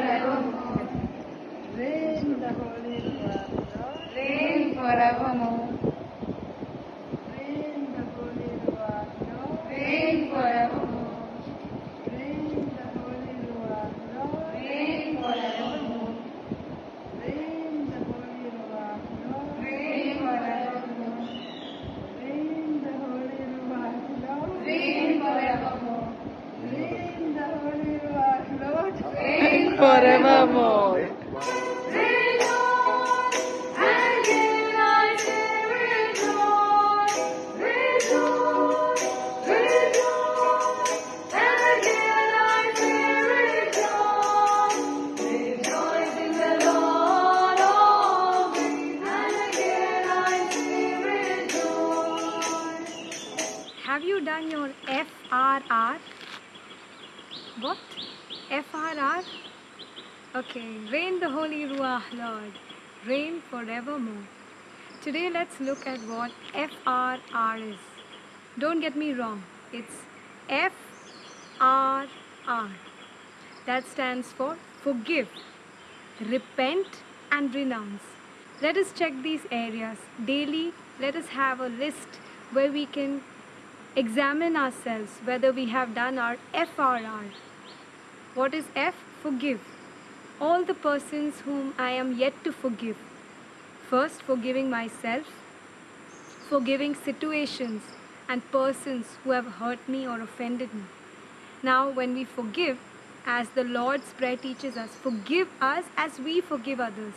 forevermore. Reign FRR? What? FRR? Okay, reign the Holy Ruach, Lord. Reign forevermore. Today let's look at what FRR is. Don't get me wrong, it's FRR. That stands for forgive, repent, and renounce. Let us check these areas. Daily, let us have a list where we can examine ourselves whether we have done our FRR. What is F? Forgive. All the persons whom I am yet to forgive. First, forgiving myself, forgiving situations and persons who have hurt me or offended me. Now, when we forgive, as the Lord's Prayer teaches us, forgive us as we forgive others.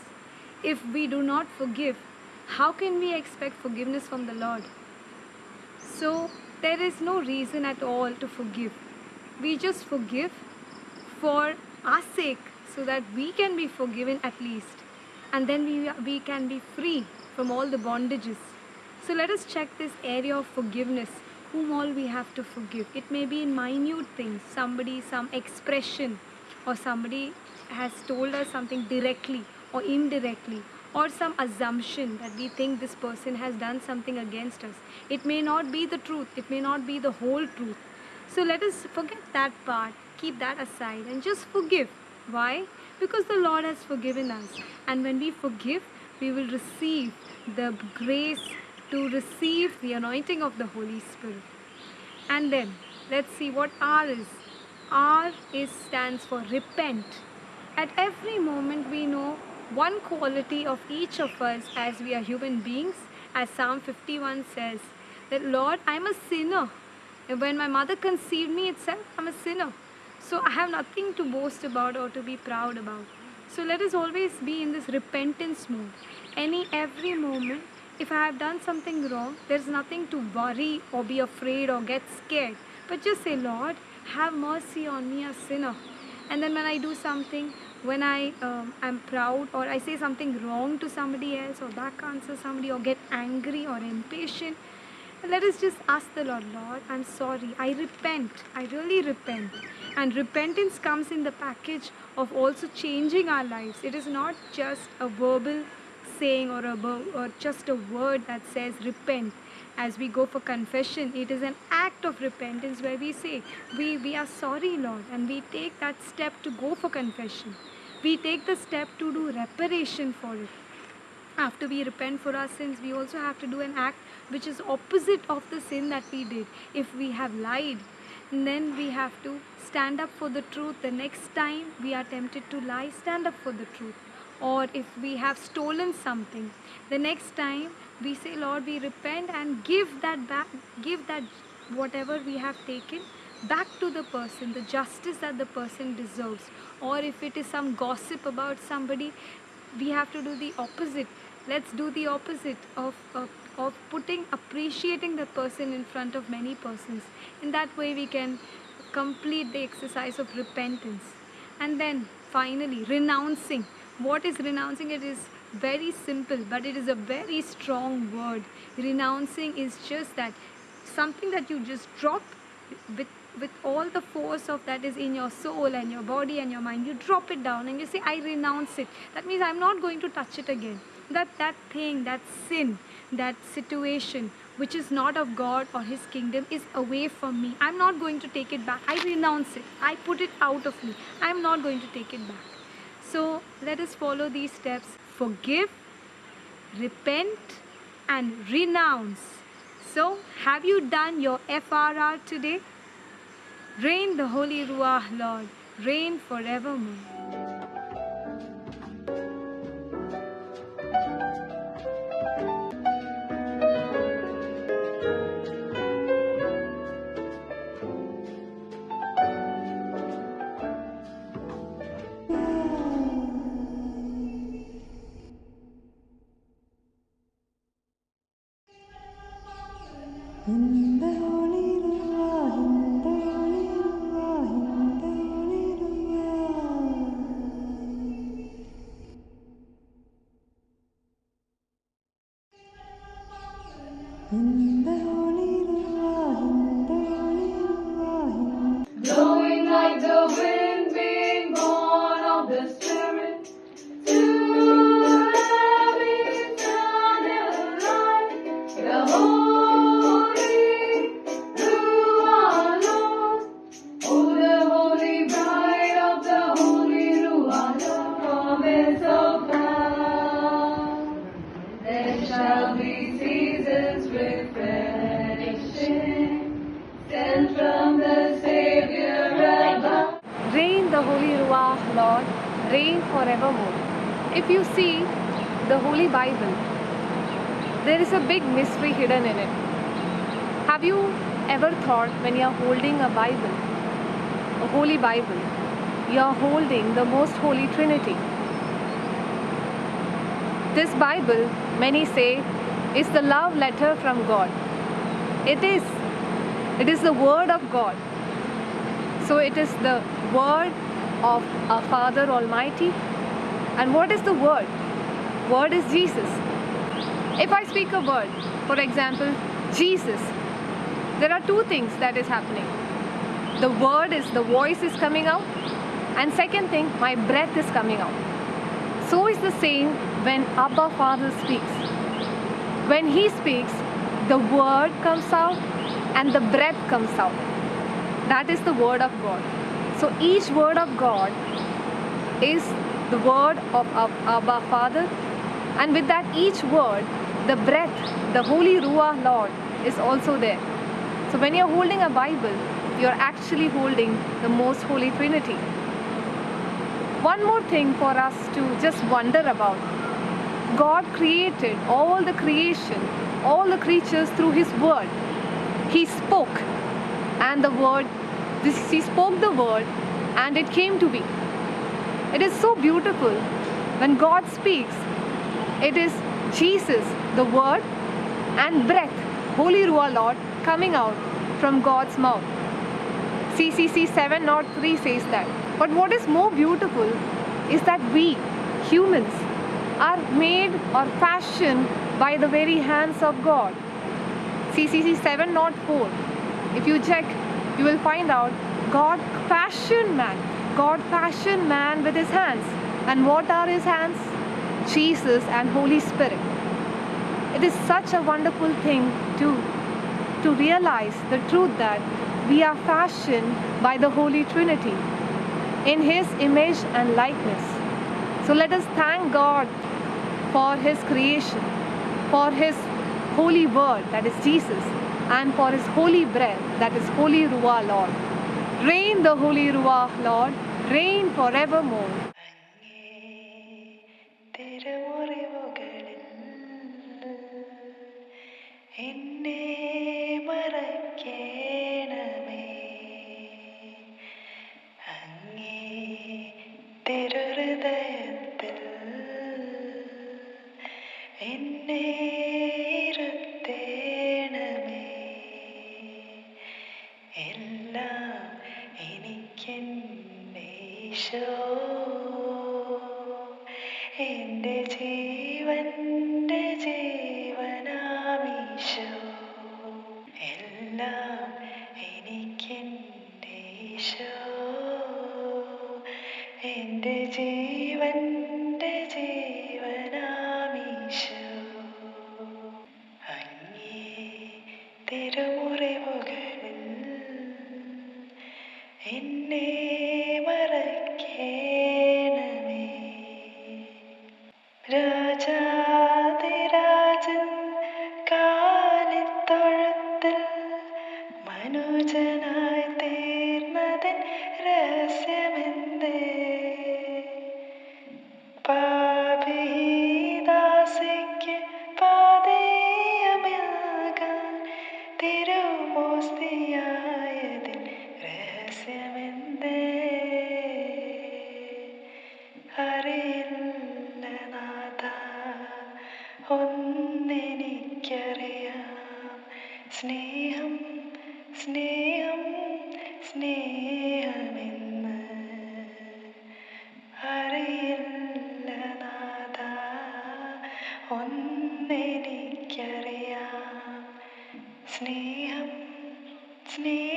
If we do not forgive, how can we expect forgiveness from the Lord? So, there is no reason at all to forgive. We just forgive for our sake so that we can be forgiven at least. And then we, we can be free from all the bondages. So let us check this area of forgiveness. Whom all we have to forgive. It may be in minute things, somebody, some expression, or somebody has told us something directly or indirectly, or some assumption that we think this person has done something against us. It may not be the truth, it may not be the whole truth. So let us forget that part, keep that aside, and just forgive. Why? Because the Lord has forgiven us. And when we forgive, we will receive the grace to receive the anointing of the Holy Spirit. And then let's see what R is. R is stands for repent. At every moment we know one quality of each of us as we are human beings, as Psalm 51 says, that Lord, I'm a sinner. When my mother conceived me itself, I'm a sinner. So I have nothing to boast about or to be proud about. So let us always be in this repentance mode. Any every moment, if I have done something wrong, there's nothing to worry or be afraid or get scared. But just say, Lord, have mercy on me, a sinner. And then when I do something, when I um, am proud or I say something wrong to somebody else or back answer somebody or get angry or impatient, let us just ask the Lord, Lord, I'm sorry. I repent. I really repent. And repentance comes in the package of also changing our lives. It is not just a verbal saying or, a, or just a word that says repent. As we go for confession, it is an act of repentance where we say, we, we are sorry, Lord, and we take that step to go for confession. We take the step to do reparation for it. After we repent for our sins we also have to do an act which is opposite of the sin that we did. If we have lied then we have to stand up for the truth. The next time we are tempted to lie stand up for the truth or if we have stolen something the next time we say lord we repent and give that back give that whatever we have taken back to the person the justice that the person deserves. Or if it is some gossip about somebody we have to do the opposite. Let's do the opposite of, of of putting appreciating the person in front of many persons. In that way we can complete the exercise of repentance. And then finally renouncing what is renouncing? It is very simple but it is a very strong word. Renouncing is just that something that you just drop with with all the force of that is in your soul and your body and your mind. You drop it down and you say i renounce it. That means i'm not going to touch it again. That that thing that sin that situation which is not of god or his kingdom is away from me. I'm not going to take it back. I renounce it. I put it out of me. I'm not going to take it back So let us follow these steps forgive, repent, and renounce. So, have you done your FRR today? Reign the Holy Ruach, Lord, reign forevermore. In If you see the Holy Bible, there is a big mystery hidden in it. Have you ever thought when you are holding a Bible, a Holy Bible, you are holding the most Holy Trinity? This Bible, many say, is the love letter from God. It is. It is the Word of God. So it is the word of our Father Almighty. And what is the word? Word is Jesus. If I speak a word, for example, Jesus, there are two things that is happening. The word is the voice is coming out, and second thing, my breath is coming out. So is the same when Abba Father speaks. When he speaks, the word comes out and the breath comes out. That is the word of God. So each word of God is the word of our Abba Father, and with that, each word, the breath, the Holy Ruah Lord is also there. So when you're holding a Bible, you're actually holding the most Holy Trinity. One more thing for us to just wonder about God created all the creation, all the creatures through His Word. He spoke, and the Word, this, He spoke the Word, and it came to be. It is so beautiful. When God speaks, it is Jesus, the Word, and breath, Holy Ruah Lord, coming out from God's mouth. CCC 703 says that. But what is more beautiful is that we, humans, are made or fashioned by the very hands of God. CCC 704. If you check, you will find out God fashioned man. God fashioned man with his hands. And what are his hands? Jesus and Holy Spirit. It is such a wonderful thing to, to realize the truth that we are fashioned by the Holy Trinity in His image and likeness. So let us thank God for His creation, for His holy word, that is Jesus, and for His holy breath, that is Holy Ruah Lord. Rain the Holy Ruach, Lord, reign forevermore. എന്റെ ജീവന്റെ ജീവനാമീശോ. എല്ലാം എനിക്കെന്നീശോ എന്റെ ജീവന്റെ ജീവനാമീശോ. അങ്ങേ തിരുമുറിവുകളിൽ എന്നെ അറിയില്ല നാഥ. ഒന്നെനിക്കറിയാം. സ്നേഹം സ്നേഹം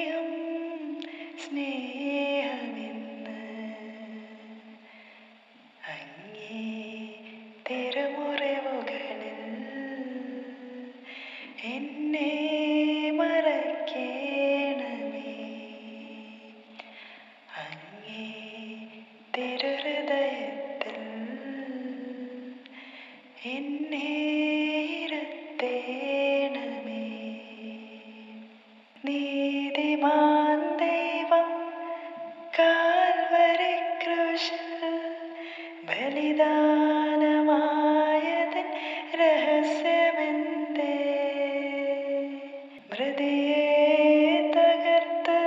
മൃതിയെ തകർത്ത്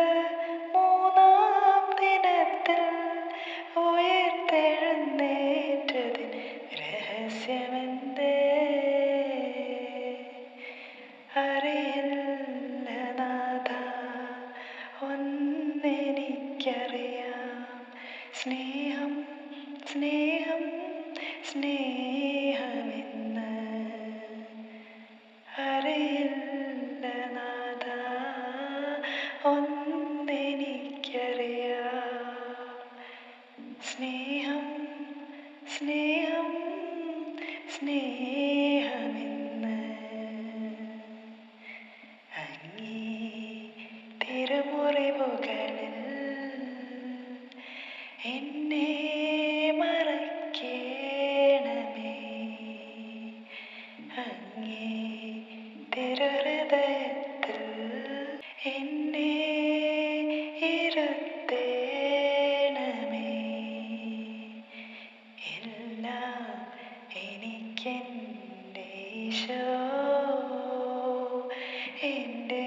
മൂന്നാം ദിനത്തിൽ ഉയർത്തെഴുന്നേറ്റതിൻ രഹസ്യമെന്തേ? അറിയില്ല നാഥ ഒന്നെനിക്കറിയാം. സ്നേഹം സ്നേഹം സ്നേഹമെന്ന് തിരുമുറിവുകളിൽ എന്നെ മറക്കേണമേ അങ്ങേ തിരുഹൃദയത്തിൽ എന്നെ ഇരുത്തേണമേ. എല്ലാം എനിക്കെന്റെ എന്റെ